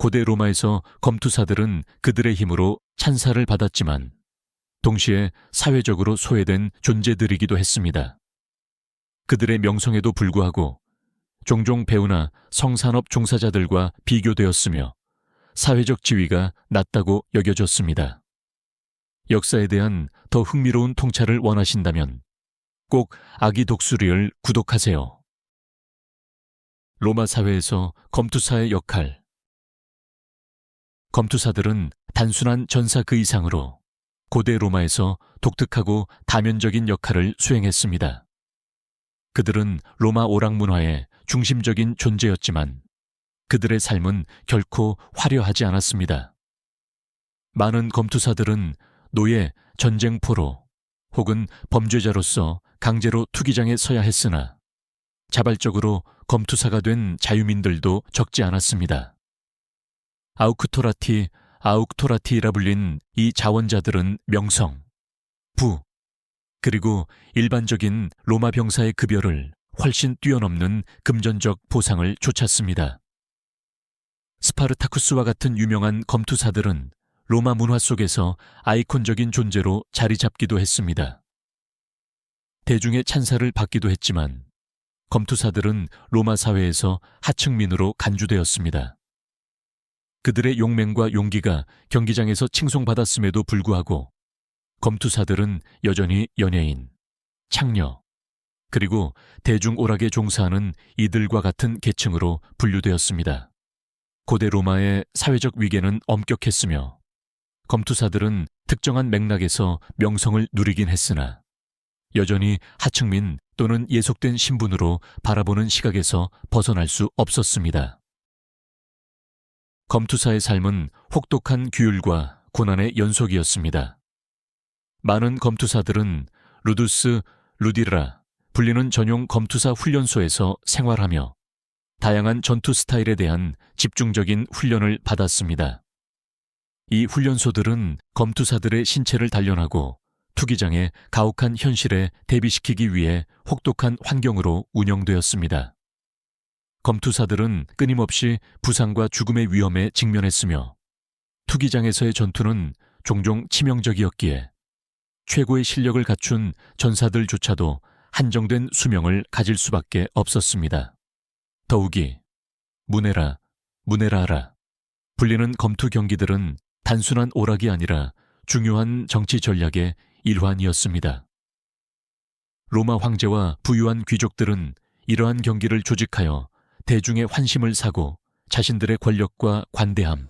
고대 로마에서 검투사들은 그들의 힘으로 찬사를 받았지만 동시에 사회적으로 소외된 존재들이기도 했습니다. 그들의 명성에도 불구하고 종종 배우나 성산업 종사자들과 비교되었으며 사회적 지위가 낮다고 여겨졌습니다. 역사에 대한 더 흥미로운 통찰을 원하신다면 꼭 아기 독수리를 구독하세요. 로마 사회에서 검투사의 역할 검투사들은 단순한 전사 그 이상으로 고대 로마에서 독특하고 다면적인 역할을 수행했습니다. 그들은 로마 오락 문화의 중심적인 존재였지만 그들의 삶은 결코 화려하지 않았습니다. 많은 검투사들은 노예, 전쟁포로 혹은 범죄자로서 강제로 투기장에 서야 했으나 자발적으로 검투사가 된 자유민들도 적지 않았습니다. 아우크토라티, 아우크토라티라 불린 이 자원자들은 명성, 부, 그리고 일반적인 로마 병사의 급여를 훨씬 뛰어넘는 금전적 보상을 쫓았습니다. 스파르타쿠스와 같은 유명한 검투사들은 로마 문화 속에서 아이콘적인 존재로 자리 잡기도 했습니다. 대중의 찬사를 받기도 했지만 검투사들은 로마 사회에서 하층민으로 간주되었습니다. 그들의 용맹과 용기가 경기장에서 칭송받았음에도 불구하고 검투사들은 여전히 연예인, 창녀, 그리고 대중 오락에 종사하는 이들과 같은 계층으로 분류되었습니다. 고대 로마의 사회적 위계는 엄격했으며 검투사들은 특정한 맥락에서 명성을 누리긴 했으나 여전히 하층민 또는 예속된 신분으로 바라보는 시각에서 벗어날 수 없었습니다. 검투사의 삶은 혹독한 규율과 고난의 연속이었습니다. 많은 검투사들은 루두스, 루디라 불리는 전용 검투사 훈련소에서 생활하며 다양한 전투 스타일에 대한 집중적인 훈련을 받았습니다. 이 훈련소들은 검투사들의 신체를 단련하고 투기장의 가혹한 현실에 대비시키기 위해 혹독한 환경으로 운영되었습니다. 검투사들은 끊임없이 부상과 죽음의 위험에 직면했으며 투기장에서의 전투는 종종 치명적이었기에 최고의 실력을 갖춘 전사들조차도 한정된 수명을 가질 수밖에 없었습니다. 더욱이 문해라, 문해라하라 불리는 검투 경기들은 단순한 오락이 아니라 중요한 정치 전략의 일환이었습니다. 로마 황제와 부유한 귀족들은 이러한 경기를 조직하여 대중의 환심을 사고 자신들의 권력과 관대함,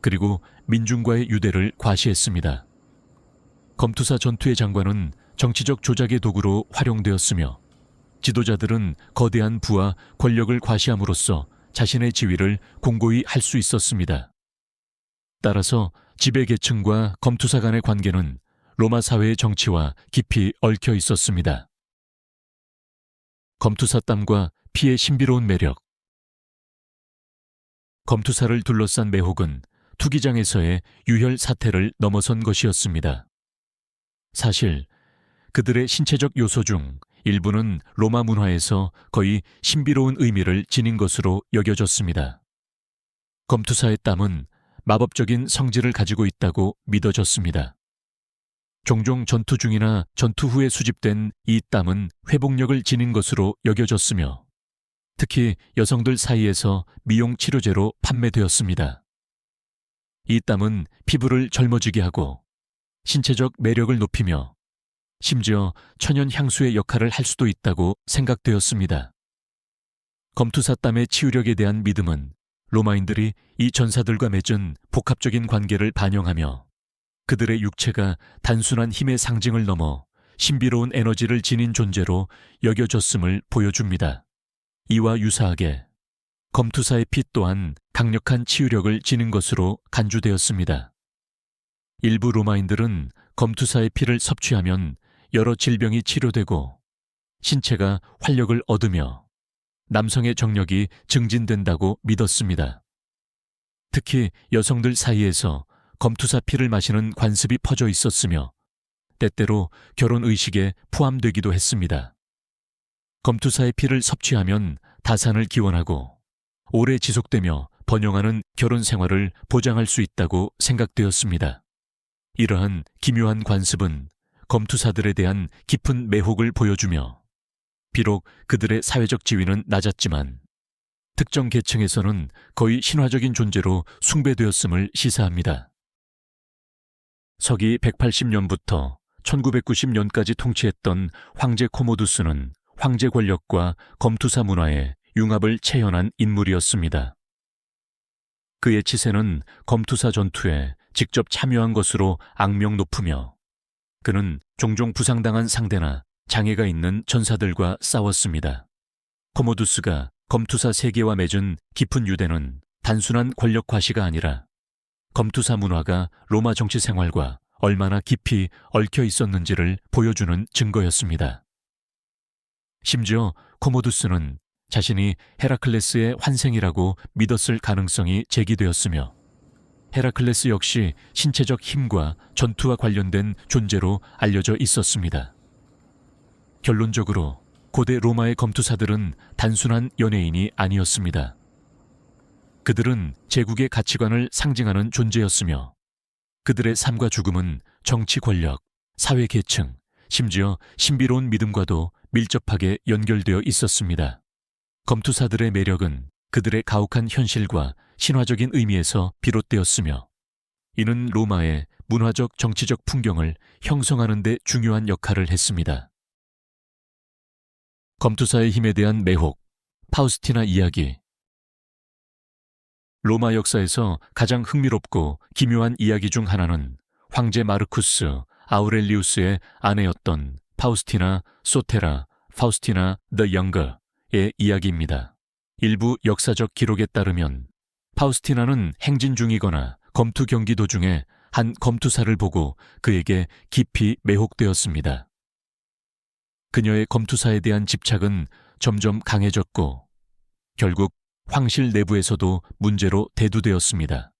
그리고 민중과의 유대를 과시했습니다. 검투사 전투의 장관은 정치적 조작의 도구로 활용되었으며 지도자들은 거대한 부와 권력을 과시함으로써 자신의 지위를 공고히 할 수 있었습니다. 따라서 지배계층과 검투사 간의 관계는 로마 사회의 정치와 깊이 얽혀 있었습니다. 검투사 땀과 피의 신비로운 매력. 검투사를 둘러싼 매혹은 투기장에서의 유혈 사태를 넘어선 것이었습니다. 사실 그들의 신체적 요소 중 일부는 로마 문화에서 거의 신비로운 의미를 지닌 것으로 여겨졌습니다. 검투사의 땀은 마법적인 성질을 가지고 있다고 믿어졌습니다. 종종 전투 중이나 전투 후에 수집된 이 땀은 회복력을 지닌 것으로 여겨졌으며 특히 여성들 사이에서 미용 치료제로 판매되었습니다. 이 땀은 피부를 젊어지게 하고 신체적 매력을 높이며 심지어 천연 향수의 역할을 할 수도 있다고 생각되었습니다. 검투사 땀의 치유력에 대한 믿음은 로마인들이 이 전사들과 맺은 복합적인 관계를 반영하며 그들의 육체가 단순한 힘의 상징을 넘어 신비로운 에너지를 지닌 존재로 여겨졌음을 보여줍니다. 이와 유사하게 검투사의 피 또한 강력한 치유력을 지닌 것으로 간주되었습니다. 일부 로마인들은 검투사의 피를 섭취하면 여러 질병이 치료되고 신체가 활력을 얻으며 남성의 정력이 증진된다고 믿었습니다. 특히 여성들 사이에서 검투사 피를 마시는 관습이 퍼져 있었으며 때때로 결혼 의식에 포함되기도 했습니다. 검투사의 피를 섭취하면 다산을 기원하고 오래 지속되며 번영하는 결혼 생활을 보장할 수 있다고 생각되었습니다. 이러한 기묘한 관습은 검투사들에 대한 깊은 매혹을 보여주며 비록 그들의 사회적 지위는 낮았지만 특정 계층에서는 거의 신화적인 존재로 숭배되었음을 시사합니다. 서기 180년부터 1990년까지 통치했던 황제 코모두스는 황제 권력과 검투사 문화에 융합을 체현한 인물이었습니다. 그의 치세는 검투사 전투에 직접 참여한 것으로 악명 높으며 그는 종종 부상당한 상대나 장애가 있는 전사들과 싸웠습니다. 코모두스가 검투사 세계와 맺은 깊은 유대는 단순한 권력 과시가 아니라 검투사 문화가 로마 정치 생활과 얼마나 깊이 얽혀 있었는지를 보여주는 증거였습니다. 심지어 코모두스는 자신이 헤라클레스의 환생이라고 믿었을 가능성이 제기되었으며 헤라클레스 역시 신체적 힘과 전투와 관련된 존재로 알려져 있었습니다. 결론적으로 고대 로마의 검투사들은 단순한 연예인이 아니었습니다. 그들은 제국의 가치관을 상징하는 존재였으며 그들의 삶과 죽음은 정치 권력, 사회 계층, 심지어 신비로운 믿음과도 밀접하게 연결되어 있었습니다. 검투사들의 매력은 그들의 가혹한 현실과 신화적인 의미에서 비롯되었으며 이는 로마의 문화적 정치적 풍경을 형성하는 데 중요한 역할을 했습니다. 검투사의 힘에 대한 매혹, 파우스티나 이야기. 로마 역사에서 가장 흥미롭고 기묘한 이야기 중 하나는 황제 마르쿠스 아우렐리우스의 아내였던 파우스티나 소테라 파우스티나 더 영거의 이야기입니다. 일부 역사적 기록에 따르면 파우스티나는 행진 중이거나 검투 경기 도중에 한 검투사를 보고 그에게 깊이 매혹되었습니다. 그녀의 검투사에 대한 집착은 점점 강해졌고 결국 황실 내부에서도 문제로 대두되었습니다.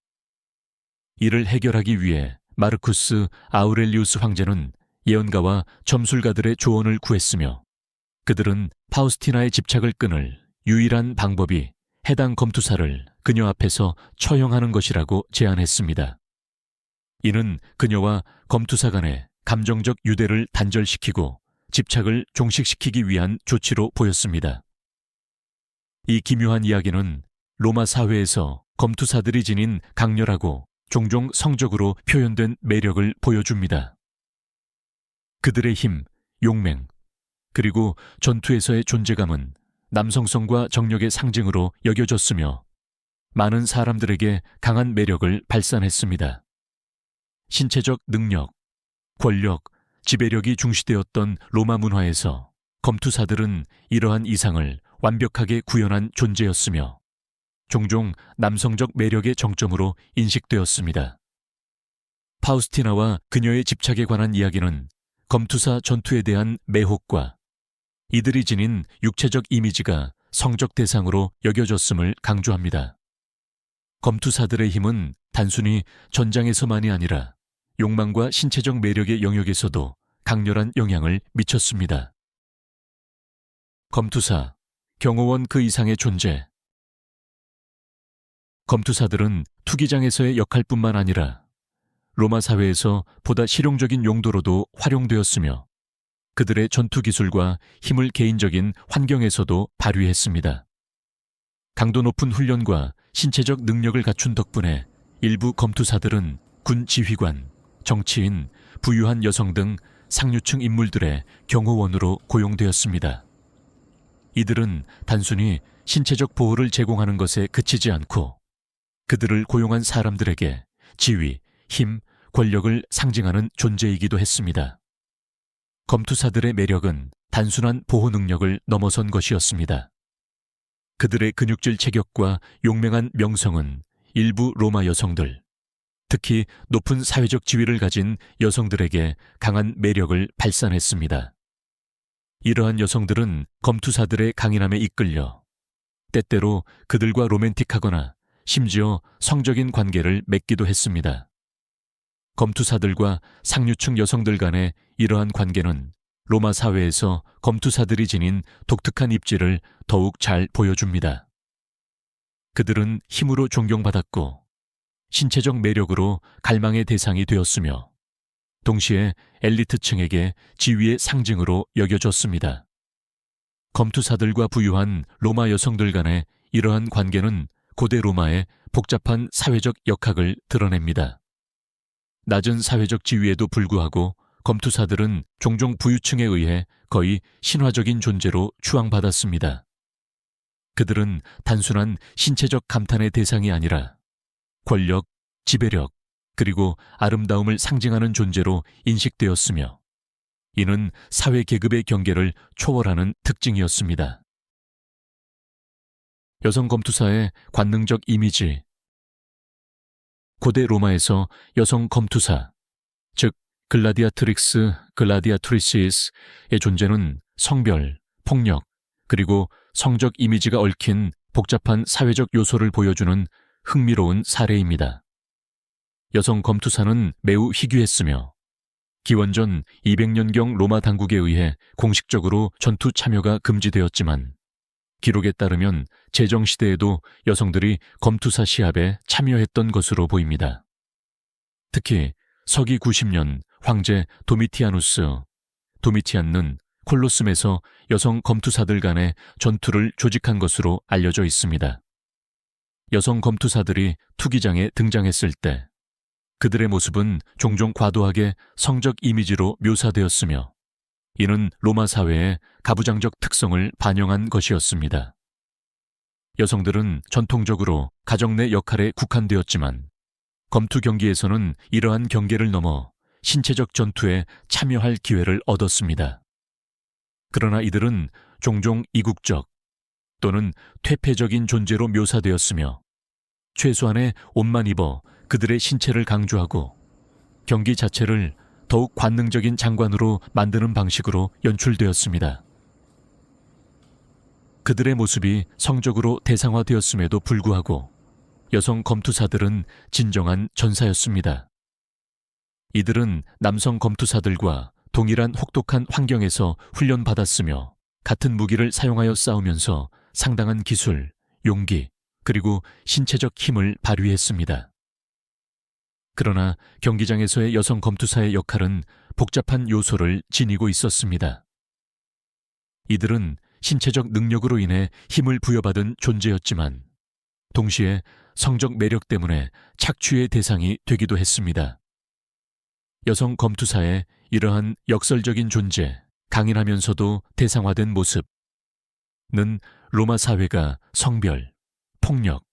이를 해결하기 위해 마르쿠스 아우렐리우스 황제는 예언가와 점술가들의 조언을 구했으며 그들은 파우스티나의 집착을 끊을 유일한 방법이 해당 검투사를 그녀 앞에서 처형하는 것이라고 제안했습니다. 이는 그녀와 검투사 간의 감정적 유대를 단절시키고 집착을 종식시키기 위한 조치로 보였습니다. 이 기묘한 이야기는 로마 사회에서 검투사들이 지닌 강렬하고 종종 성적으로 표현된 매력을 보여줍니다. 그들의 힘, 용맹, 그리고 전투에서의 존재감은 남성성과 정력의 상징으로 여겨졌으며 많은 사람들에게 강한 매력을 발산했습니다. 신체적 능력, 권력, 지배력이 중시되었던 로마 문화에서 검투사들은 이러한 이상을 완벽하게 구현한 존재였으며 종종 남성적 매력의 정점으로 인식되었습니다. 파우스티나와 그녀의 집착에 관한 이야기는 검투사 전투에 대한 매혹과 이들이 지닌 육체적 이미지가 성적 대상으로 여겨졌음을 강조합니다. 검투사들의 힘은 단순히 전장에서만이 아니라 욕망과 신체적 매력의 영역에서도 강렬한 영향을 미쳤습니다. 검투사, 경호원 그 이상의 존재. 검투사들은 투기장에서의 역할뿐만 아니라 로마 사회에서 보다 실용적인 용도로도 활용되었으며 그들의 전투 기술과 힘을 개인적인 환경에서도 발휘했습니다. 강도 높은 훈련과 신체적 능력을 갖춘 덕분에 일부 검투사들은 군 지휘관, 정치인, 부유한 여성 등 상류층 인물들의 경호원으로 고용되었습니다. 이들은 단순히 신체적 보호를 제공하는 것에 그치지 않고 그들을 고용한 사람들에게 지위, 힘, 권력을 상징하는 존재이기도 했습니다. 검투사들의 매력은 단순한 보호 능력을 넘어선 것이었습니다. 그들의 근육질 체격과 용맹한 명성은 일부 로마 여성들, 특히 높은 사회적 지위를 가진 여성들에게 강한 매력을 발산했습니다. 이러한 여성들은 검투사들의 강인함에 이끌려 때때로 그들과 로맨틱하거나 심지어 성적인 관계를 맺기도 했습니다. 검투사들과 상류층 여성들 간의 이러한 관계는 로마 사회에서 검투사들이 지닌 독특한 입지를 더욱 잘 보여줍니다. 그들은 힘으로 존경받았고 신체적 매력으로 갈망의 대상이 되었으며 동시에 엘리트층에게 지위의 상징으로 여겨졌습니다. 검투사들과 부유한 로마 여성들 간의 이러한 관계는 고대 로마의 복잡한 사회적 역학을 드러냅니다. 낮은 사회적 지위에도 불구하고 검투사들은 종종 부유층에 의해 거의 신화적인 존재로 추앙받았습니다. 그들은 단순한 신체적 감탄의 대상이 아니라 권력, 지배력, 그리고 아름다움을 상징하는 존재로 인식되었으며 이는 사회 계급의 경계를 초월하는 특징이었습니다. 여성 검투사의 관능적 이미지 고대 로마에서 여성 검투사, 즉 글라디아트릭스, 글라디아트리시스의 존재는 성별, 폭력, 그리고 성적 이미지가 얽힌 복잡한 사회적 요소를 보여주는 흥미로운 사례입니다. 여성 검투사는 매우 희귀했으며 기원전 200년경 로마 당국에 의해 공식적으로 전투 참여가 금지되었지만 기록에 따르면 제정시대에도 여성들이 검투사 시합에 참여했던 것으로 보입니다. 특히 서기 90년 황제 도미티아누스, 도미티안는 콜로스에서 여성 검투사들 간의 전투를 조직한 것으로 알려져 있습니다. 여성 검투사들이 투기장에 등장했을 때 그들의 모습은 종종 과도하게 성적 이미지로 묘사되었으며 이는 로마 사회의 가부장적 특성을 반영한 것이었습니다. 여성들은 전통적으로 가정 내 역할에 국한되었지만 검투 경기에서는 이러한 경계를 넘어 신체적 전투에 참여할 기회를 얻었습니다. 그러나 이들은 종종 이국적 또는 퇴폐적인 존재로 묘사되었으며 최소한의 옷만 입어 그들의 신체를 강조하고 경기 자체를 더욱 관능적인 장관으로 만드는 방식으로 연출되었습니다. 그들의 모습이 성적으로 대상화되었음에도 불구하고 여성 검투사들은 진정한 전사였습니다. 이들은 남성 검투사들과 동일한 혹독한 환경에서 훈련받았으며 같은 무기를 사용하여 싸우면서 상당한 기술, 용기, 그리고 신체적 힘을 발휘했습니다. 그러나 경기장에서의 여성 검투사의 역할은 복잡한 요소를 지니고 있었습니다. 이들은 신체적 능력으로 인해 힘을 부여받은 존재였지만 동시에 성적 매력 때문에 착취의 대상이 되기도 했습니다. 여성 검투사의 이러한 역설적인 존재, 강인하면서도 대상화된 모습은 로마 사회가 성별, 폭력,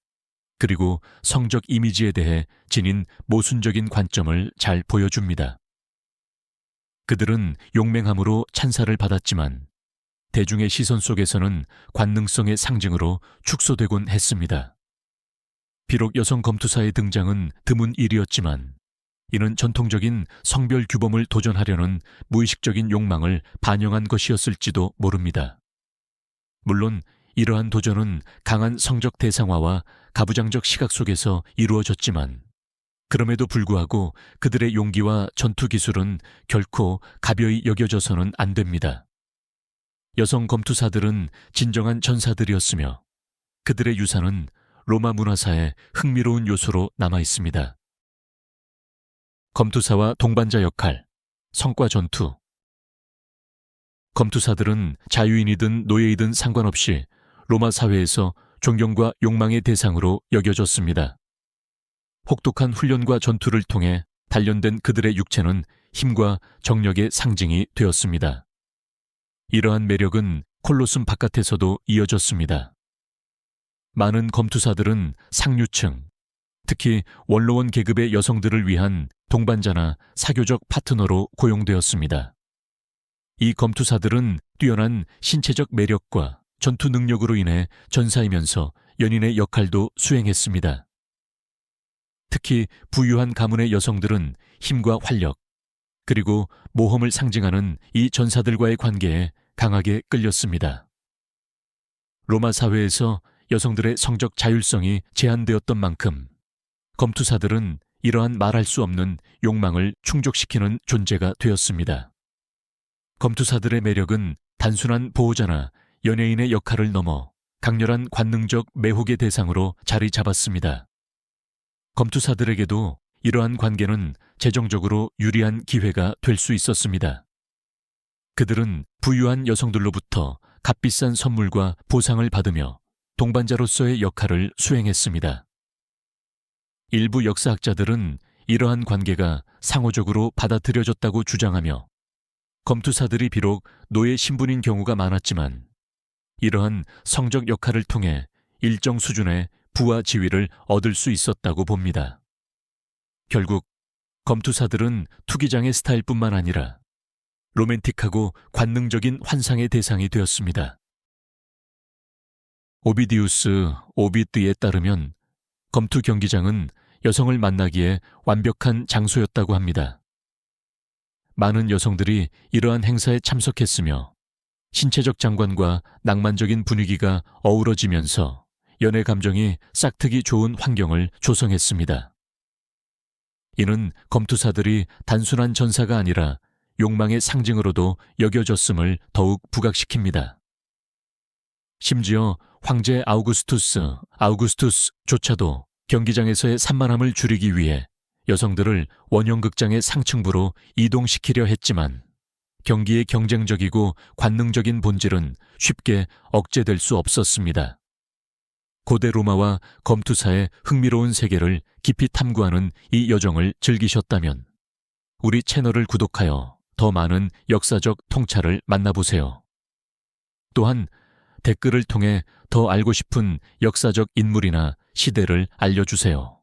그리고 성적 이미지에 대해 지닌 모순적인 관점을 잘 보여줍니다. 그들은 용맹함으로 찬사를 받았지만 대중의 시선 속에서는 관능성의 상징으로 축소되곤 했습니다. 비록 여성 검투사의 등장은 드문 일이었지만 이는 전통적인 성별 규범을 도전하려는 무의식적인 욕망을 반영한 것이었을지도 모릅니다. 물론 이러한 도전은 강한 성적 대상화와 가부장적 시각 속에서 이루어졌지만 그럼에도 불구하고 그들의 용기와 전투 기술은 결코 가벼이 여겨져서는 안 됩니다. 여성 검투사들은 진정한 전사들이었으며 그들의 유산은 로마 문화사의 흥미로운 요소로 남아 있습니다. 검투사와 동반자 역할, 성과 전투. 검투사들은 자유인이든 노예이든 상관없이 로마 사회에서 존경과 욕망의 대상으로 여겨졌습니다. 혹독한 훈련과 전투를 통해 단련된 그들의 육체는 힘과 정력의 상징이 되었습니다. 이러한 매력은 콜로슴 바깥에서도 이어졌습니다. 많은 검투사들은 상류층, 특히 원로원 계급의 여성들을 위한 동반자나 사교적 파트너로 고용되었습니다. 이 검투사들은 뛰어난 신체적 매력과 전투 능력으로 인해 전사이면서 연인의 역할도 수행했습니다. 특히 부유한 가문의 여성들은 힘과 활력, 그리고 모험을 상징하는 이 전사들과의 관계에 강하게 끌렸습니다. 로마 사회에서 여성들의 성적 자율성이 제한되었던 만큼 검투사들은 이러한 말할 수 없는 욕망을 충족시키는 존재가 되었습니다. 검투사들의 매력은 단순한 보호자나 연예인의 역할을 넘어 강렬한 관능적 매혹의 대상으로 자리 잡았습니다. 검투사들에게도 이러한 관계는 재정적으로 유리한 기회가 될 수 있었습니다. 그들은 부유한 여성들로부터 값비싼 선물과 보상을 받으며 동반자로서의 역할을 수행했습니다. 일부 역사학자들은 이러한 관계가 상호적으로 받아들여졌다고 주장하며 검투사들이 비록 노예 신분인 경우가 많았지만 이러한 성적 역할을 통해 일정 수준의 부와 지위를 얻을 수 있었다고 봅니다. 결국 검투사들은 투기장의 스타일뿐만 아니라 로맨틱하고 관능적인 환상의 대상이 되었습니다. 오비디우스 오비드에 따르면 검투 경기장은 여성을 만나기에 완벽한 장소였다고 합니다. 많은 여성들이 이러한 행사에 참석했으며 신체적 장관과 낭만적인 분위기가 어우러지면서 연애 감정이 싹트기 좋은 환경을 조성했습니다. 이는 검투사들이 단순한 전사가 아니라 욕망의 상징으로도 여겨졌음을 더욱 부각시킵니다. 심지어 황제 아우구스투스, 아우구스투스조차도 경기장에서의 산만함을 줄이기 위해 여성들을 원형극장의 상층부로 이동시키려 했지만 경기의 경쟁적이고 관능적인 본질은 쉽게 억제될 수 없었습니다. 고대 로마와 검투사의 흥미로운 세계를 깊이 탐구하는 이 여정을 즐기셨다면 우리 채널을 구독하여 더 많은 역사적 통찰을 만나보세요. 또한 댓글을 통해 더 알고 싶은 역사적 인물이나 시대를 알려주세요.